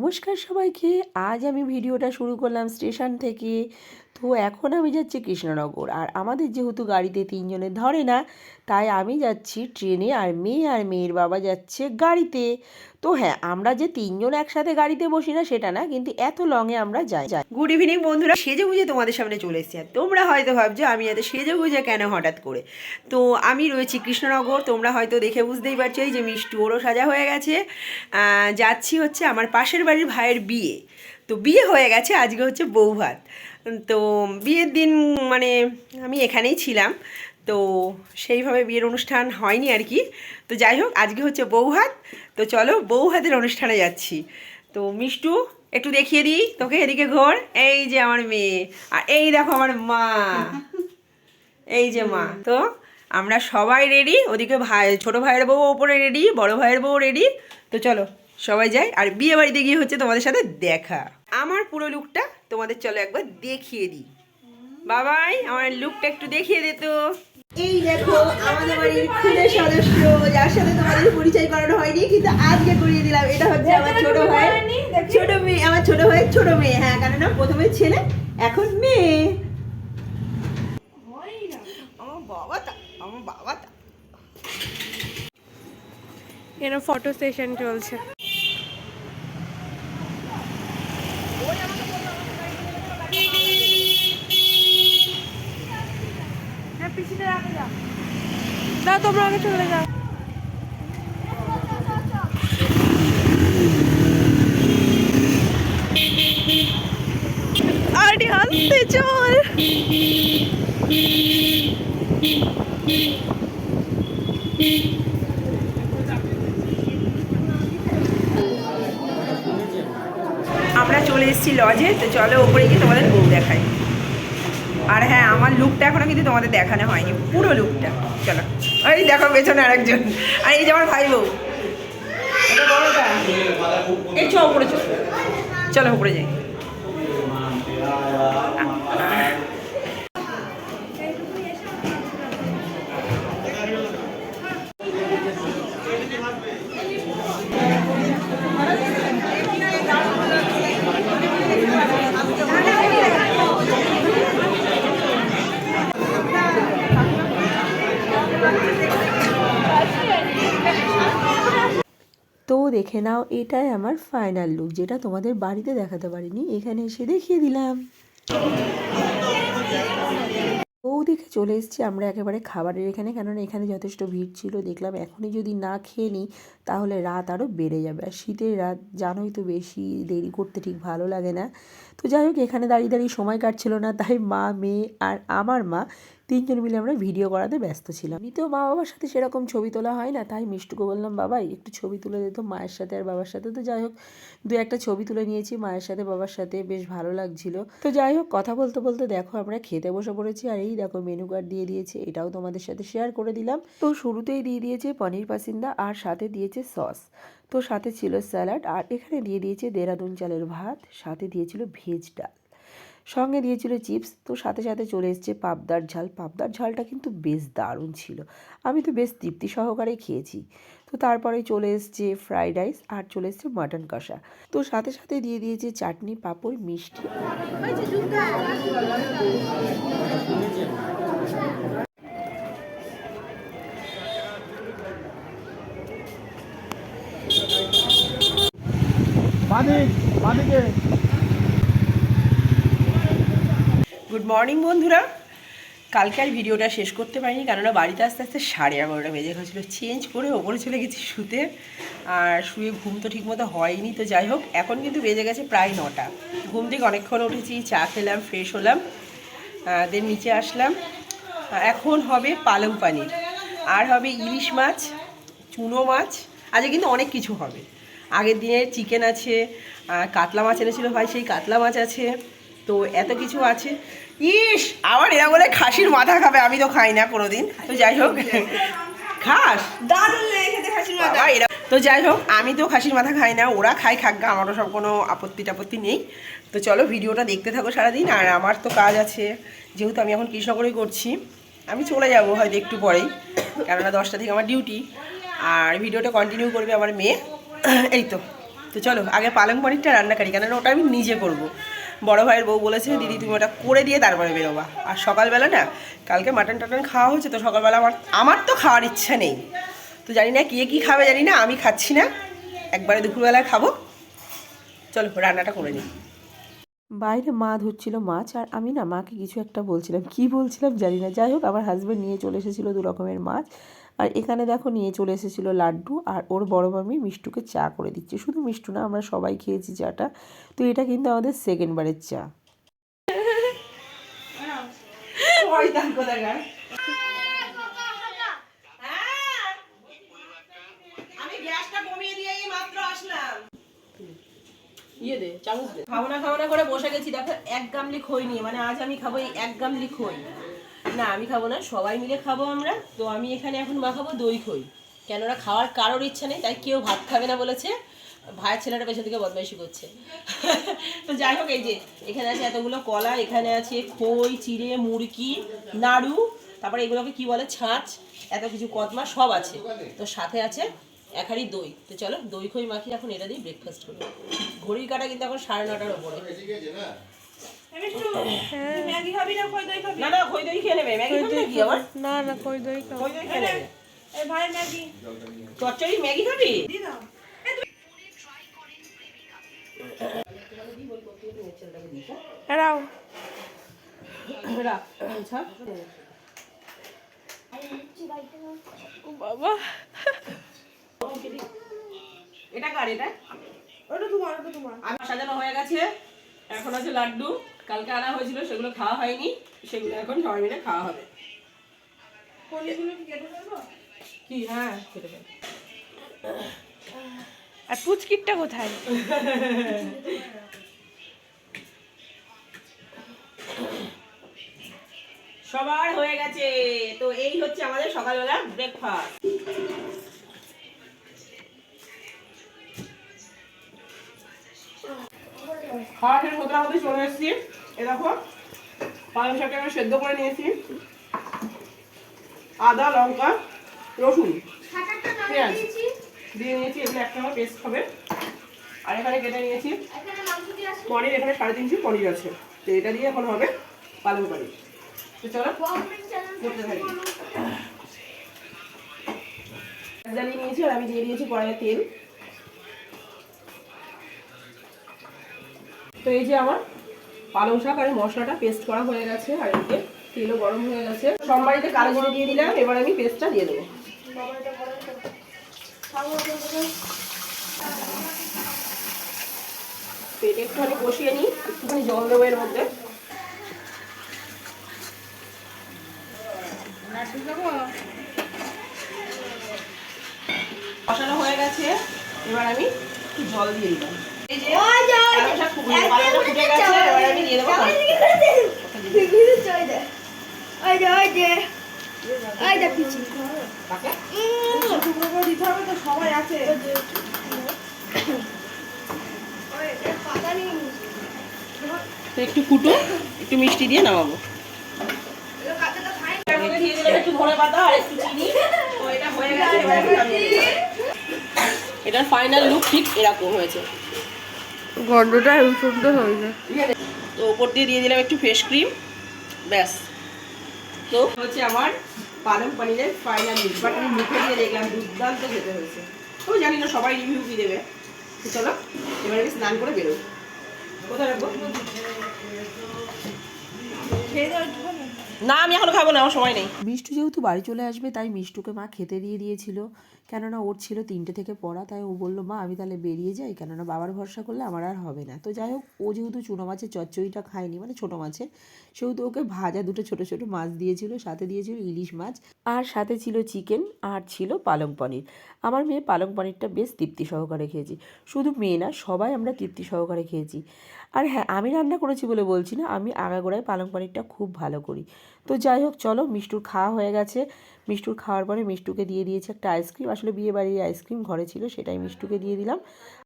নমস্কার সবাইকে। আজ আমি ভিডিওটা শুরু করলাম স্টেশন থেকে। তো এখন আমি যাচ্ছি কৃষ্ণনগর। আর আমাদের যেহেতু গাড়িতে তিনজনে ধরে না, তাই আমি যাচ্ছি ট্রেনে আর মেয়ে আর মেয়ের বাবা যাচ্ছে গাড়িতে। তো হ্যাঁ আমরা যে তিনজন একসাথে গাড়িতে বসি না, সেটা না, কিন্তু এত লংয়ে আমরা যাই। যাই। গুড ইভিনিং বন্ধুরা। সেজে গুজে তোমাদের সামনে চলে এসেছি। তোমরা হয়তো ভাবছ, আমি এত সেজে গুজে কেন হঠাৎ করে? তো আমি রয়েছি কৃষ্ণনগর। তোমরা হয়তো দেখে বুঝতেই পারছ এই যে মিষ্টি, ওরও সাজা হয়ে গেছে। যাচ্ছি হচ্ছে আমার পাশের বাড়ির ভাইয়ের বিয়ে। তো বিয়ে হয়ে গেছে, আজকে হচ্ছে বৌভাত। তো বিয়ের দিন মানে আমি এখানেই ছিলাম। তো সেইভাবে বিয়ের অনুষ্ঠান হয়নি আর কি। তো যাই হোক, আজকে হচ্ছে বৌভাত তো চলো বৌভাতের অনুষ্ঠানে যাচ্ছি। তো মিষ্টু, একটু দেখিয়ে দিই তোকে, এদিকে ঘোর। এই যে আমার মেয়ে। আর এই দেখো আমার মা। এই যে মা। তো আমরা সবাই রেডি ওদিকে ভাই, ছোট ভাইয়ের বউ ওপরে রেডি বড় ভাইয়ের বউ রেডি তো চলো, সবাই যাই। আর বিয়ে বাড়িতে গিয়ে হচ্ছে তোমাদের সাথে দেখা। আমার পুরো লুকটা তোমাদের চলো একবার দেখিয়ে দিই। বাবাই, আমার লুকটা একটু দেখিয়ে দে তো। এই দেখো আমাদের বাড়ির খুদের সদস্য যার সাথে তোমাদের পরিচয় করানো হয়নি কিন্তু আজকে করিয়ে দিলাম। এটা হচ্ছে আমার ছোট ভাই। ছোট মেয়ে আমার ছোট ভাই ছোট মেয়ে। হ্যাঁ কেননা প্রথমে ছেলে এখন মেয়ে। আমার বাবা আমার বাবা এর ফটো সেশন চলছে। না, তোমরা আগে চলে যাও। আরে হাসতে চল। আমরা চলে এসেছি লজে, তো চলো ওপরে গিয়ে তোমাদের বউ দেখাই। আর হ্যাঁ আমার লুকটা এখনও কিন্তু তোমাদের দেখানো হয়নি, পুরো লুকটা চলো, এই দেখো পেছনে আরেকজন। আর এই যে আমার ভাই বউ। এই চ চলো উপরে যাই। তো দেখে নাও, এটাই আমার ফাইনাল লুক যেটা তোমাদের বাড়িতে দেখাতে পারিনি, এখানে এসে দেখিয়ে দিলাম। বউ দেখে চলে এসেছি, আমরা একেবারে খাবারের এখানে, কেননা এখানে যথেষ্ট ভিড় ছিল, দেখলাম এখনই যদি না খেয়ে নিই, তাহলে রাত আরও বেড়ে যাবে। আর শীতের রাত জানোই তো বেশি দেরি করতে ঠিক ভালো লাগে না। তো যাই হোক, এখানে দাঁড়িয়ে দাঁড়িয়ে সময় কাটছিল না, তাই মা, মেয়ে আর আমার মা তিনজন মিলে আমরা ভিডিও করাতে ব্যস্ত ছিলাম। এমনিতেও মা বাবার সাথে সেরকম ছবি তোলা হয় না, তাই মিষ্টুকে বললাম, বাবাই, একটু ছবি তুলে দিত মায়ের সাথে আর বাবার সাথে। তো যাই হোক, দু একটা ছবি তুলে নিয়েছি, মায়ের সাথে, বাবার সাথে, বেশ ভালো লাগছিল। তো যাই হোক, কথা বলতে বলতে দেখো, আমরা খেতে বসে পড়েছি, আর এই দেখো মেনু কার্ড দিয়ে দিয়েছে, এটাও তোমাদের সাথে শেয়ার করে দিলাম। তো শুরুতেই দিয়ে দিয়েছে পনির পাসিন্দা, আর সাথে দিয়েছে সস তো সাথে ছিল স্যালাড আর এখানে দিয়ে দিয়েছে দেরাদুন চালের ভাত, সাথে দিয়েছিল ভেজ ডাল। সঙ্গে দিয়েছিল চিপস। তো সাথে সাথে চলে এসছে পাবদার ঝাল। পাবদার ঝালটা কিন্তু বেশ দারুণ ছিল। আমি তো বেশ তৃপ্তি সহকারে খেয়েছি। তো তারপরে চলে এসছে ফ্রাইড রাইস আর চলে এসছে মাটন কষা। তো সাথে সাথে দিয়ে দিয়েছে চাটনি, পাঁপড়, মিষ্টি। বাদিক বাদিকে গুড মর্নিং, বন্ধুরা। কালকে আর ভিডিওটা শেষ করতে পারিনি, কেননা বাড়িতে আস্তে আস্তে সাড়ে এগারোটা বেজে গেছিল। চেঞ্জ করে ওপরে চলে গেছি শুতে, আর শুয়ে ঘুম তো ঠিকমতো হয়নি, তো যাই হোক, এখন কিন্তু বেজে গেছে প্রায় নটা। ঘুম থেকে অনেকক্ষণ উঠেছি, চা খেলাম ফ্রেশ হলাম দেন নিচে আসলাম। এখন হবে পালং পানির, আর হবে ইলিশ মাছ, চুনো মাছ, আজকে কিন্তু অনেক কিছু হবে। আগের দিনের চিকেন আছে কাতলা মাছ এনেছিল ভাই, সেই কাতলা মাছ আছে। তো এত কিছু আছে। ইস আবার এরা বলে খাসির মাথা খাবে আমি তো খাই না কোনোদিন। তো যাই হোক খাস? এরা তো যাই হোক আমি তো খাসির মাথা খাই না ওরা খাই খাগা আমারও সব কোনো আপত্তি টাপত্তি নেই। তো চলো ভিডিওটা দেখতে থাকো সারাদিন আর আমার তো কাজ আছে। যেহেতু আমি এখন কৃষ্ণকরেই করছি আমি চলে যাব হয়তো একটু পরেই কেননা দশটা থেকে আমার ডিউটি। আর ভিডিওটা কন্টিনিউ করবে আমার মেয়ে। এই তো তো চলো আগে পালং পনিরটা রান্না করি কেননা ওটা আমি নিজে করব। বড় ভাইয়ের বউ বলেছে, দিদি, তুমি ওটা করে দিয়ে তারপরে বেরোবা। আর সকালবেলা না, কালকে মাটন টাটন খাওয়া হচ্ছে তো সকালবেলা আমার আমার তো খাওয়ার ইচ্ছা নেই। তো জানি না কে কী খাবে, জানি না, আমি খাচ্ছি না। একবারে দুপুরবেলায় খাব। চলো, রান্নাটা করে নিই। বাইরে মা ধরছিল মাছ, আর আমি না মাকে কিছু একটা বলছিলাম। কি বলছিলাম জানি না। যাই হোক, আমার হাজব্যান্ড নিয়ে চলে এসেছিল দু রকমের মাছ। আর এখানে দেখো নিয়ে চলে এসেছিল লাড্ডু আর ওর বড় মামি মিষ্টুকে চা করে দিচ্ছে। শুধু মিষ্টু না, আমরা সবাই খেয়েছি চাটা। তো এটা কিন্তু আমাদের সেকেন্ড বারের চা। ইয়ে খাব না খাব না করে বসে গেছি। দেখো এক গামলি খই নিয়ে মানে আজ আমি খাব এই এক গামলি খই। না, আমি খাব না, সবাই মিলে খাব আমরা। তো আমি এখানে এখন মাখাবো দই খই। কেননা খাওয়ার কারোর ইচ্ছা নেই, তাই কেউ ভাত খাবে না বলেছে। ভাইয়ের ছেলেটা পেছন থেকে বদমাইশি করছে। তো যাই হোক, এই যে, এখানে আছে এতগুলো কলা, এখানে আছে খই, চিড়ে, মুরগি, নাড়ু, তারপরে এগুলোকে কি বলে, ছাঁচ, এত কিছু কদমা, সব আছে। তো সাথে আছে এক হাঁড়ি দই। তো চলো, দই খই মাখি এখন এটা দিয়ে ব্রেকফাস্ট করব। ঘড়ির কাটা কিন্তু এখন সাড়ে নটার ওপরে। না না খই দই খেয়ে নেবে। ম্যাগি খাবে আবার? না না কই দই খাও খই দই খেয়ে নেবে। চচ্চড়ি ম্যাগি খাবি? রাখ, ছাড়। বাবা। এটা কার এটা? ওটা তোমার ওটা তোমার। সাজানো হয়ে গেছে। এখন আছে লাড্ডু। কালকে আনা হয়েছিল সেগুলো খাওয়া হয়নি। সেগুলো এখন সবাই মিলে খাওয়া হবে। কি হ্যাঁ আর পুচকিটটা কোথায়? সবার হয়ে গেছে। তো এই হচ্ছে আমাদের সকালবেলা ব্রেকফাস্ট খাওয়া শেষ হতে হতে চলে এসেছি। এ দেখো পালং শাকটা আমি সেদ্ধ করে নিয়েছি। আদা লঙ্কা রসুন পেঁয়াজ দিয়ে নিয়েছি এগুলো একটা আমার পেস্ট হবে আর এখানে কেটে নিয়েছি। পনির এখানে সাড়ে তিনশো পনির আছে। তো এটা দিয়ে এখন হবে পালং পনির। তো চলো করতে থাকি জ্বালিয়ে নিয়েছি আর আমি দিয়ে দিয়েছি কড়াইয়ে তেল। তো এই যে আমার পালং শাক আর মশলাটা পেস্ট করা হয়ে গেছে, আর এদিকে তেলও গরম হয়ে গেছে। সোমবারিতে কালো জিরে দিয়ে দিলাম, এবার আমি পেস্টটা দিয়ে দেবো। পেটে একটুখানি কষিয়ে নিই, একটুখানি জল দেবো এর মধ্যে। কষানো হয়ে গেছে, এবার আমি একটু জল দিয়ে দিলাম। একটু ফুটো একটু মিষ্টি দিয়ে নামাবো। এটার ফাইনাল লুক ঠিক এরকম হয়েছে গন্ধটা হেবি সুন্দর হয়েছে তো ওপর দিয়ে দিয়ে দিলাম একটু ফেস ক্রিম ব্যাস। তো হচ্ছে আমার পালং পনিরের ফাইনাল লুক বাট আমি মুখে দিয়ে দেখলাম, দুর্দান্ত খেতে হয়েছে। তো জানি না, সবাই রিভিউ কি দেবে। চলো, এবারে আমি স্নান করে বেরোবো। কোথায় রাখব? না, আমি এখনও খাব না, আমার সময় নেই। মিষ্টু যেহেতু বাড়ি চলে আসবে, তাই মিষ্টুকে মা খেতে দিয়ে দিয়েছিল। কেননা ওর ছিল তিনটে থেকে পড়া, তাই ও বলল, মা, আমি তাহলে বেরিয়ে যাই। কেননা বাবার ভরসা করলে আমার আর হবে না। তো যাই হোক, ও যেহেতু চুনো মাছের চচ্চড়িটা খায়নি মানে ছোটো মাছের, সেহেতু ওকে ভাজা দুটো ছোটো ছোটো মাছ দিয়েছিল, সাথে দিয়েছিল ইলিশ মাছ, আর সাথে ছিল চিকেন, আর ছিল পালং পনির। আমার মেয়ে পালং পনিরটা বেশ তৃপ্তি সহকারে খেয়েছি। শুধু মেয়ে না, সবাই আমরা তৃপ্তি সহকারে খেয়েছি। আর হ্যাঁ আমি রান্না করেছি বলে বলছি না, আমি আগাগোড়ায় পালং পনিরটা খুব ভালো করি। তো যাই হোক, চলো মিষ্টুর খাওয়া হয়ে গেছে। মিষ্টুর খাওয়ার পরে মিষ্টুকে দিয়ে দিয়েছে একটা আইসক্রিম আসলে বিয়েবাড়ির আইসক্রিম ঘরে ছিল, সেটাই মিষ্টুকে দিয়ে দিলাম।